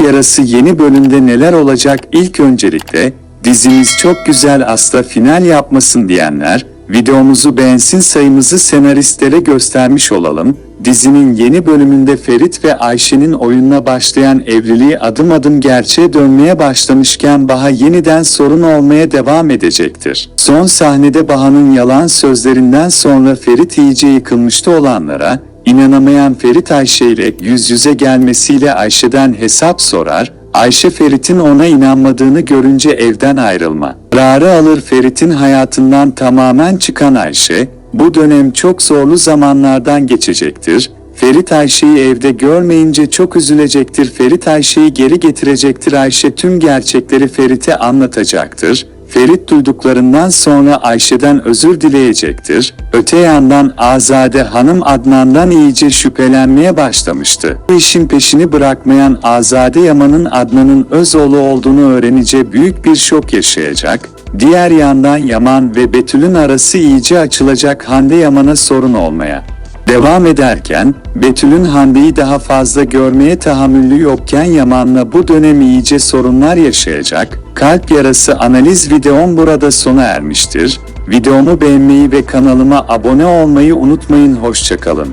Yarası yeni bölümde neler olacak ilk öncelikle dizimiz çok güzel asla final yapmasın diyenler videomuzu beğensin sayımızı senaristlere göstermiş olalım. Dizinin yeni bölümünde Ferit ve Ayşe'nin oyununa başlayan evliliği adım adım gerçeğe dönmeye başlamışken Baha yeniden sorun olmaya devam edecektir. Son sahnede Baha'nın yalan sözlerinden sonra Ferit iyice yıkılmıştı olanlara İnanamayan Ferit Ayşe ile yüz yüze gelmesiyle Ayşe'den hesap sorar, Ayşe Ferit'in ona inanmadığını görünce evden ayrılma. Kararı alır Ferit'in hayatından tamamen çıkan Ayşe, bu dönem çok zorlu zamanlardan geçecektir. Ferit Ayşe'yi evde görmeyince çok üzülecektir. Ferit Ayşe'yi geri getirecektir. Ayşe tüm gerçekleri Ferit'e anlatacaktır. Ferit duyduklarından sonra Ayşe'den özür dileyecektir. Öte yandan Azade Hanım Adnan'dan iyice şüphelenmeye başlamıştı. Bu işin peşini bırakmayan Azade Yaman'ın Adnan'ın öz oğlu olduğunu öğrenince büyük bir şok yaşayacak. Diğer yandan Yaman ve Betül'ün arası iyice açılacak Hande Yaman'a sorun olmaya. Devam ederken, Betül'ün Hande'yi daha fazla görmeye tahammülü yokken Yaman'la bu dönem iyice sorunlar yaşayacak. Kalp yarası analiz videom burada sona ermiştir. Videomu beğenmeyi ve kanalıma abone olmayı unutmayın. Hoşçakalın.